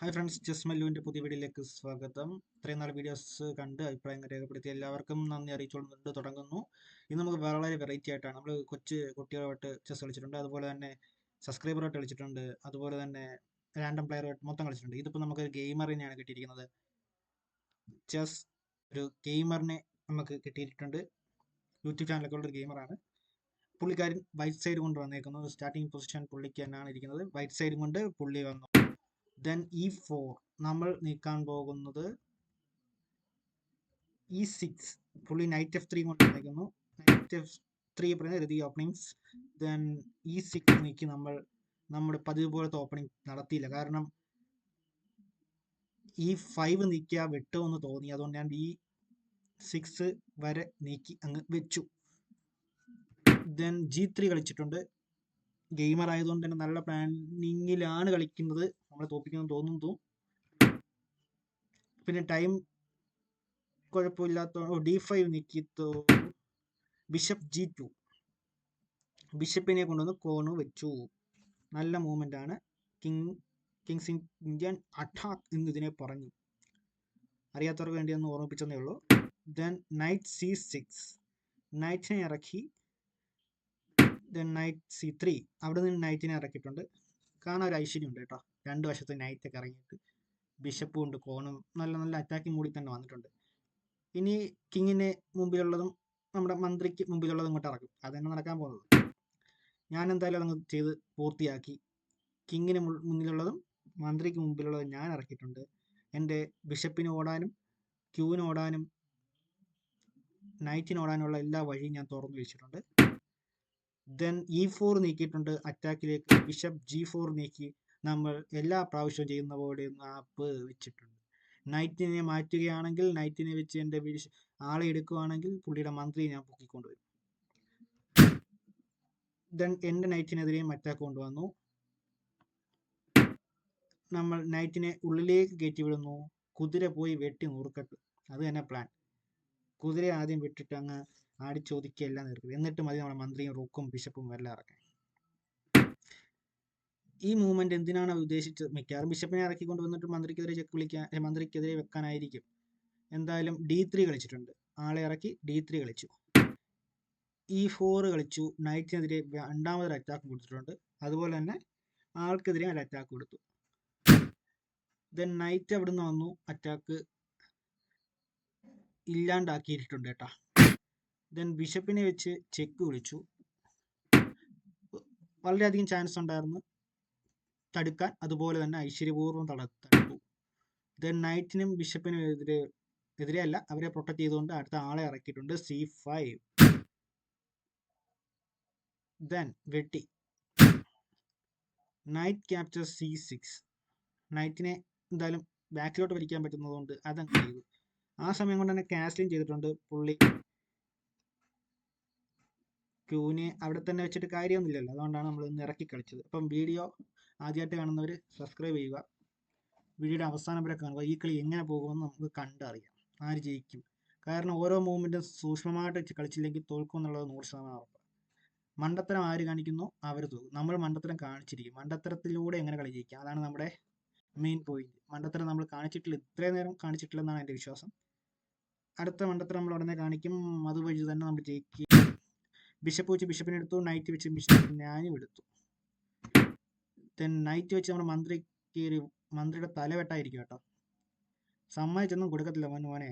Hi friends ജസ് മല്ലുവിന്റെ പുതിയ വീഡിയോയിലേക്ക് സ്വാഗതം. ഇത്രയും നാല് വീഡിയോസ് കണ്ട് അഭിപ്രായങ്ങൾ രേഖപ്പെടുത്തി എല്ലാവർക്കും നന്ദി അറിയിച്ചുകൊണ്ട് തുടങ്ങുന്നു. ഇന്ന് നമുക്ക് വളരെ വെറൈറ്റി ആയിട്ടാണ്. നമ്മൾ കൊച്ച് കുട്ടികളുമായിട്ട് ചെസ് കളിച്ചിട്ടുണ്ട്. അതുപോലെ തന്നെ സബ്സ്ക്രൈബറായിട്ട് കളിച്ചിട്ടുണ്ട്. അതുപോലെ തന്നെ റാൻഡം പ്ലെയറുമായിട്ട് മൊത്തം കളിച്ചിട്ടുണ്ട്. ഇതിപ്പോൾ നമുക്ക് ഒരു ഗെയിമറിനെയാണ് കിട്ടിയിരിക്കുന്നത്. ചെസ് ഒരു ഗെയിമറിനെ നമുക്ക് കിട്ടിയിട്ടുണ്ട്. യൂട്യൂബ് ചാനലൊക്കെ ഉള്ള ഒരു ഗെയിമറാണ് പുള്ളിക്കാരൻ വൈറ്റ് സൈഡ് കൊണ്ട് വന്നേക്കുന്നത് സ്റ്റാർട്ടിംഗ് പൊസിഷൻ പുള്ളിക്ക് തന്നെയാണ് ഇരിക്കുന്നത്. വൈറ്റ് സൈഡ് കൊണ്ട് പുള്ളി വന്നു. ദെൻ ഇ ഫോർ നമ്മൾ നീക്കാൻ പോകുന്നത് ഇ സിക്സ് പുള്ളി നൈറ്റ് എഫ് ത്രീ കൊണ്ട് വന്നേക്കുന്നു നൈറ്റ് എഫ് ത്രീ പറയുന്നത് ready openings then E six നീക്കി നമ്മൾ നമ്മുടെ പതിവ് പോലത്തെ ഓപ്പണിംഗ് നടത്തിയില്ല. കാരണം ഈ ഫൈവ് നീക്കിയ വെട്ടുമെന്ന് തോന്നി. അതുകൊണ്ട് ഞാൻ ഈ സിക്സ് വരെ നീക്കി അങ്ങ് വെച്ചു. ദെൻ ജി ത്രീ കളിച്ചിട്ടുണ്ട്. ഗെയിമർ ആയതുകൊണ്ട് തന്നെ നല്ല പ്ലാനിങ്ങിലാണ് കളിക്കുന്നത്. നമ്മളെ തോപ്പിക്കുന്നു തോന്നുന്നു. പിന്നെ ടൈം കുഴപ്പമില്ലാത്ത ഡി ഫൈവ് നിക്കി ബിഷപ്പ് ജി ടു ബിഷപ്പിനെ കൊണ്ടുവന്ന് കോണ് വെച്ചു. നല്ല മൂവ്മെന്റ് ആണ്. കിങ് കിങ്സ് ഇന്ത്യൻ അറ്റാക്ക് എന്ന് ഇതിനെ പറഞ്ഞു. അറിയാത്തവർക്ക് വേണ്ടി ഒന്ന് ഓർമ്മിപ്പിച്ചതേ ഉള്ളൂ. ദെൻ നൈറ്റ് സി സിക്സ് നൈറ്റിനെ ഇറക്കി. ദെൻ നൈറ്റ് സി ത്രീ അവിടെ നിന്ന് നൈറ്റിനെ ഇറക്കിയിട്ടുണ്ട്. കാണാൻ ഒരു ഐശ്വര്യം ഉണ്ട് കേട്ടോ. രണ്ട് വശത്ത് നൈറ്റ് ഒക്കെ ഇറങ്ങിയിട്ട് ബിഷപ്പും ഉണ്ട് കോണും നല്ല നല്ല അറ്റാക്കിംഗ് മൂടി തന്നെ വന്നിട്ടുണ്ട്. ഇനി കിങ്ങിന് മുമ്പിലുള്ളതും നമ്മുടെ മന്ത്രിക്ക് മുമ്പിലുള്ളതും ഇങ്ങോട്ട് ഇറക്കും. അതന്നെ നടക്കാൻ പോകുന്നത്. ഞാൻ എന്തായാലും അതങ്ങ് ചെയ്ത് പൂർത്തിയാക്കി. കിങ്ങിന് മുന്നിലുള്ളതും മന്ത്രിക്ക് മുമ്പിലുള്ളതും ഞാൻ ഇറക്കിയിട്ടുണ്ട്. എന്റെ ബിഷപ്പിന് ഓടാനും ക്യൂവിന് ഓടാനും നൈറ്റിന് ഓടാനുള്ള എല്ലാ വഴിയും ഞാൻ തുറന്നു വെച്ചിട്ടുണ്ട്. ദെൻ ഇ ഫോർ നീക്കിയിട്ടുണ്ട് അറ്റാക്കിലേക്ക് ബിഷപ്പ് ജി ഫോർ നീക്കി. നമ്മൾ എല്ലാ പ്രാവശ്യവും ചെയ്യുന്ന പോലെ ആപ്പ് വെച്ചിട്ടുണ്ട്. നൈറ്റിനെ മാറ്റുകയാണെങ്കിൽ നൈറ്റിനെ വെച്ച് എന്റെ ആളെ എടുക്കുകയാണെങ്കിൽ പുള്ളിയുടെ മന്ത്രി ഞാൻ പൊക്കിക്കൊണ്ടുവരും ദെൻ എന്റെ നൈറ്റിനെതിരെയും അറ്റാക്ക് കൊണ്ടുവന്നു. നമ്മൾ നൈറ്റിനെ ഉള്ളിലേക്ക് കയറ്റി വിടുന്നു. കുതിര പോയി വെട്ടി നുറുക്കട്ട് അത് തന്നെ പ്ലാൻ കുതിര ആദ്യം വിട്ടിട്ട് അങ്ങ് ആടിച്ചോദിക്കുക എല്ലാം നിർത്തും. എന്നിട്ട് മതി നമ്മുടെ മന്ത്രിയും റൂക്കും ബിഷപ്പും ഇറക്കാൻ ഈ മൂവ്മെന്റ് എന്തിനാണ് ഉദ്ദേശിച്ചത്? മിക്കവാറും ബിഷപ്പിനെ ഇറക്കി കൊണ്ടുവന്നിട്ട് മന്ത്രിക്കെതിരെ ചെക്ക് വിളിക്കാൻ മന്ത്രിക്കെതിരെ വെക്കാനായിരിക്കും. എന്തായാലും ഡി ത്രീ കളിച്ചിട്ടുണ്ട്. ആളെ ഇറക്കി ഡി ത്രീ കളിച്ചു. ഇ ഫോർ കളിച്ചു. നൈറ്റിനെതിരെ രണ്ടാമതൊരു അറ്റാക്ക് കൊടുത്തിട്ടുണ്ട്. അതുപോലെ തന്നെ ആൾക്കെതിരെ ഒരു അറ്റാക്ക് കൊടുത്തു. ദെൻ നൈറ്റ് അവിടുന്ന് വന്നു. അറ്റാക്ക് ഇല്ലാണ്ടാക്കിയിട്ടുണ്ട് കേട്ടാ. ദെൻ ബിഷപ്പിനെ വെച്ച് ചെക്ക് വിളിച്ചു. വളരെയധികം ചാൻസ് ഉണ്ടായിരുന്നു. തടുക്കാൻ അതുപോലെ തന്നെ ഐശ്വര്യപൂർവം തട തടുത്തു. ദെൻ നൈറ്റിനും ബിഷപ്പിനും എതിരെ എതിരെയല്ല അവരെ പ്രൊട്ടക്ട് ചെയ്തുകൊണ്ട് അടുത്ത ആളെ ഇറക്കിയിട്ടുണ്ട് സി ഫൈവ് ദെൻ വെട്ടി. നൈറ്റ് ക്യാപ്ചർ സി സിക്സ് നൈറ്റിനെ എന്തായാലും ബാക്കിലോട്ട് വലിക്കാൻ പറ്റുന്നതുകൊണ്ട് അതങ്ങ് ചെയ്തു. ആ സമയം കൊണ്ട് തന്നെ കാസ്ലിംഗ് ചെയ്തിട്ടുണ്ട് പുള്ളി. ക്യൂവിനെ അവിടെ തന്നെ വെച്ചിട്ട് കാര്യമൊന്നുമില്ലല്ലോ. അതുകൊണ്ടാണ് നമ്മൾ ഇന്ന് ഇറക്കി കളിച്ചത്. അപ്പം വീഡിയോ ആദ്യമായിട്ട് കാണുന്നവർ സബ്സ്ക്രൈബ് ചെയ്യുക. വീഡിയോയുടെ അവസാനം വരെ കാണുക. ഈ കളി എങ്ങനെ പോകുമെന്ന് നമുക്ക് കണ്ടറിയാം. ആര് ജയിക്കും. കാരണം ഓരോ മൂവ്മെന്റും സൂക്ഷ്മമായിട്ട് കളിച്ചില്ലെങ്കിൽ തോൽക്കും എന്നുള്ളത് നൂറ് ശതമാനം ഉറപ്പ്. മണ്ടത്തരം ആര് കാണിക്കുന്നു? അവർ തോക്കും നമ്മൾ മണ്ടത്തരം കാണിച്ചിരിക്കും. മണ്ടത്തരത്തിലൂടെ എങ്ങനെ കളി ജയിക്കാം? അതാണ് നമ്മുടെ മെയിൻ പോയിന്റ് മണ്ടത്തരം നമ്മൾ കാണിച്ചിട്ടില്ല. ഇത്രയും നേരം കാണിച്ചിട്ടില്ലെന്നാണ് എന്റെ വിശ്വാസം. അടുത്ത മണ്ടത്തരം നമ്മൾ ഉടനെ കാണിക്കും. അതുവഴി തന്നെ നമ്മൾ ജയിക്കും. ബിഷപ്പ് വെച്ച് ബിഷപ്പിനെ എടുത്തു നൈറ്റ് വെച്ച് ബിഷപ്പ് ഞാനും എടുത്തു. ദെൻ നൈറ്റ് വെച്ച് നമ്മുടെ മന്ത്രി കയറി മന്ത്രിയുടെ തല വെട്ടായിരിക്കും കേട്ടോ. സമ്മതിച്ചൊന്നും കൊടുക്കത്തില്ല മോനെ.